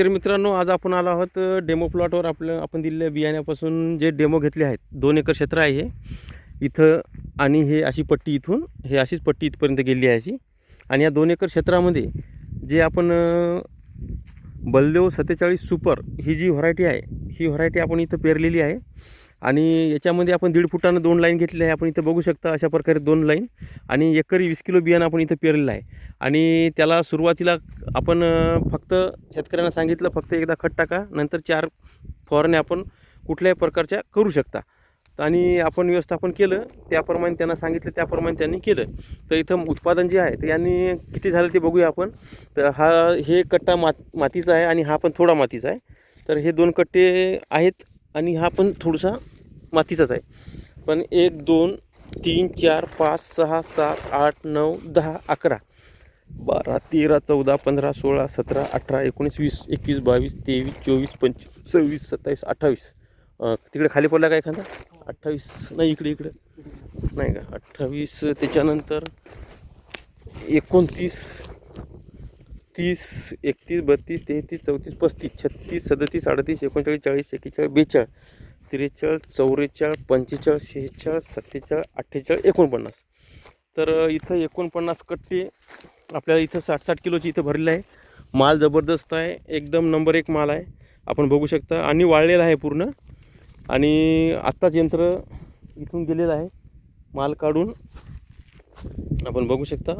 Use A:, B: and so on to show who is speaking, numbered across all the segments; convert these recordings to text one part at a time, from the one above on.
A: शेतकरी मित्रांनो आज आपण आलो आहोत डेमो प्लॉटवर आपलं आपण दिलेल्या बियाण्यापासून जे डेमो घेतले आहेत दोन एकर क्षेत्र आहे हे. इथं आणि हे अशी पट्टी इथून हे अशीच पट्टी इथपर्यंत गेली आहे अशी. आणि या दोन एकर क्षेत्रामध्ये जे आपण बलदेव सत्तेचाळीस सुपर ही जी व्हरायटी आहे ही व्हरायटी आपण इथं पेरलेली आहे. आणि याच्यामध्ये आपण दीड फुटानं दोन लाईन घेतलेली आहे. आपण इथं बघू शकता अशा प्रकारे दोन लाईन. आणि एकरी वीस किलो बियाणं आपण इथं पेरलेलं आहे. आणि त्याला सुरुवातीला आपण फक्त शेतकऱ्यांना सांगितलं फक्त एकदा खत टाका नंतर चार फवारण्या आपण कुठल्याही प्रकारच्या करू शकता. आणि आपण व्यवस्थापन केलं त्याप्रमाणे त्यांना सांगितलं त्याप्रमाणे त्यांनी केलं. तर इथं उत्पादन जे आहे तर यांनी किती झालं ते बघूया आपण. तर हा हे कट्टा मात मातीचा आहे आणि हा पण थोडा मातीचा आहे. तर हे दोन कट्टे आहेत आणि हा पण थोडासा मातीचाच आहे. पण एक दोन तीन चार पाच सहा सात आठ नऊ दहा अकरा बारा तेरा चौदा पंधरा सोळा सतरा अठरा एकोणीस वीस एकवीस बावीस तेवीस चोवीस पंचवीस सव्वीस सत्तावीस अठ्ठावीस. तिकडे खाली पडला का एखादा? अठ्ठावीस. नाही इकडे इकडे. नाही का? अठ्ठावीस त्याच्यानंतर एकोणतीस तीस एकतीस बत्तीस तेहतीस चौतीस पस्तीस छत्तीस सदतीस अडतीस एकोणचाळीस चाळीस एक्केचाळीस बेचाळीस. त्रेचाळीस चौवेचाळीस पंचेचाळीस शेहेचाळीस सत्तेचाळीस अठ्ठेचाळीस एकोणपन्नास. तर इथं एकोणपन्नास कट्टे आपल्याला इथं साठ साठ किलोची इथं भरलेलं आहे. माल जबरदस्त आहे. एकदम नंबर एक माल आहे. आपण बघू शकता. आणि वाळलेला आहे पूर्ण. आणि आत्ताच यंत्र इथून गेलेलं आहे. माल काढून आपण बघू शकता.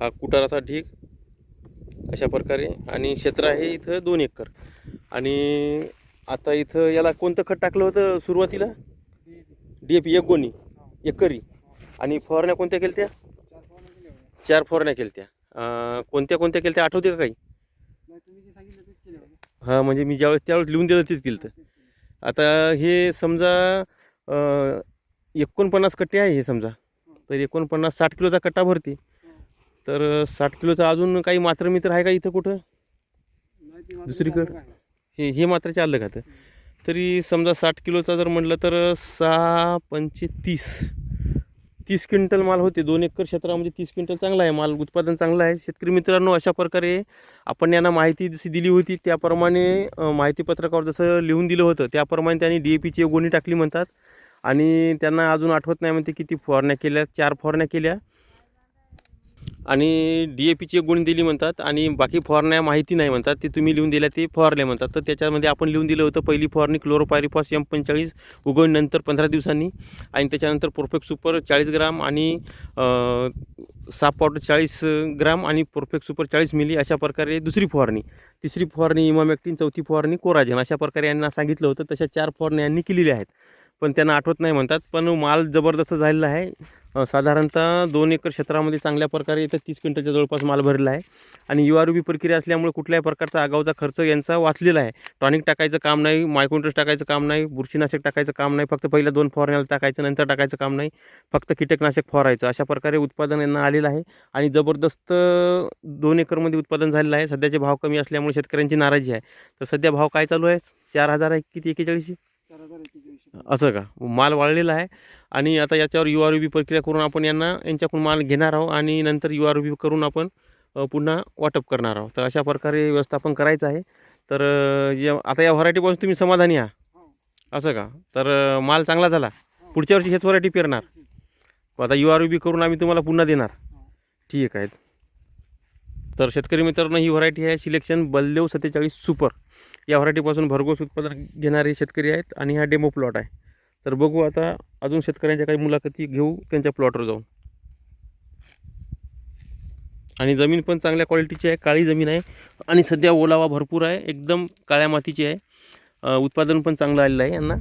A: हा कुटाराचा ढीग अशा प्रकारे. आणि क्षेत्र आहे इथं दोन एकर. आणि आता इथं याला कोणतं खत टाकलं होतं सुरुवातीला? डी ए पी एक गोणी एकरी आणि फवारण्या कोणत्या केल्या त्या चार फवारण्या केल्या त्या कोणत्या कोणत्या केल्या त्या आठवते का काही? हां म्हणजे मी ज्यावेळेस त्यावेळेस लिहून दिलं तेच केलं तर आता हे समजा एकोणपन्नास कट्टे आहे हे समजा. तर एकोणपन्नास साठ किलोचा कट्टा भरते. तर साठ किलोचा अजून काही मात्र मित्र आहे का इथं कुठं? दुसरीकडं? हे हे मात्र चाललं खातं तरी? समजा साठ किलोचा जर म्हटलं तर सहा पंचे तीस. तीस क्विंटल माल होते. दोन एकर क्षेत्रामध्ये तीस क्विंटल चांगला आहे. माल उत्पादन चांगलं आहे. शेतकरी मित्रांनो अशा प्रकारे आपण यांना माहिती जशी दिली होती त्याप्रमाणे माहितीपत्रकावर जसं लिहून दिलं होतं त्याप्रमाणे त्यांनी डी ए पीची गोणी टाकली म्हणतात. आणि त्यांना अजून आठवत नाही म्हणते किती फवारण्या केल्या चार फवारण्या केल्या. आणि डी ए पीची एक गुण दिली म्हणतात आणि बाकी फवारण्या माहिती नाही म्हणतात. ते तुम्ही लिहून दिल्या ते फवारले म्हणतात. तर त्याच्यामध्ये आपण लिहून दिलं होतं पहिली फवारणी क्लोरोपायरिफॉस एम पंचेचाळीस उगवणीनंतर पंधरा दिवसांनी आणि त्याच्यानंतर परफेक्ट सुपर चाळीस ग्राम आणि साप पावडर चाळीस ग्राम आणि परफेक्ट सुपर चाळीस मिली अशा प्रकारे दुसरी फवारणी. तिसरी फवारणी इमामॅक्टिन चौथी फवारणी कोराजन अशा प्रकारे यांना सांगितलं होतं. तशा चार फवारण्या यांनी केलेल्या आहेत. पण त्यांना आठवत नाही म्हणतात. पण माल जबरदस्त झालेला आहे. साधारणतः दोन एकर क्षेत्रामध्ये चांगल्या प्रकारे इथं तीस क्विंटलच्या जवळपास माल भरला आहे. आणि यू आर बी प्रक्रिया असल्यामुळे कुठल्याही प्रकारचा आगाऊचा खर्च यांचा वाचलेला आहे. टॉनिक टाकायचं काम नाही मायकोंट्रेस टाकायचं काम नाही बुरशीनाशक टाकायचं काम नाही फक्त पहिल्या दोन फवारण्याला टाकायचं नंतर टाकायचं काम नाही फक्त कीटकनाशक फवारायचं. अशा प्रकारे उत्पादन यांना आलेलं आहे. आणि जबरदस्त दोन एकरमध्ये उत्पादन झालेलं आहे. सध्याचे भाव कमी असल्यामुळे शेतकऱ्यांची नाराजी आहे. तर सध्या भाव काय चालू आहे? चार हजार आहे किती एकेचाळीस असं का? माल वाळलेला आहे आणि आता याच्यावर यू आर बी प्रक्रिया करून आपण यांना यांच्याकडून माल घेणार आहोत आणि नंतर यू आर बी करून आपण पुन्हा वाटप करणार आहोत. तर अशा प्रकारे व्यवस्थापन करायचं आहे. तर या आता या व्हरायटीपासून तुम्ही समाधानी आहात असं का? तर माल चांगला झाला. पुढच्या वर्षी हेच व्हरायटी पेरणार. आता यू आर बी करून आम्ही तुम्हाला पुन्हा देणार. ठीक आहे. तर शेतकरी मित्रांनो ही व्हरायटी आहे सिलेक्शन बलदेव सत्तेचाळीस सुपर. या व्हरायटीपासून भरघोस उत्पादन घेणारे शेतकरी आहेत आणि हा डेमो प्लॉट आहे. तर बघू आता अजून शेतकऱ्यांच्या काही मुलाखती घेऊ त्यांच्या प्लॉटवर जाऊन. आणि जमीन पण चांगल्या क्वालिटीची आहे काळी जमीन आहे आणि सध्या ओलावा भरपूर आहे एकदम काळ्या मातीची आहे. उत्पादन पण चांगलं आलेलं आहे यांना.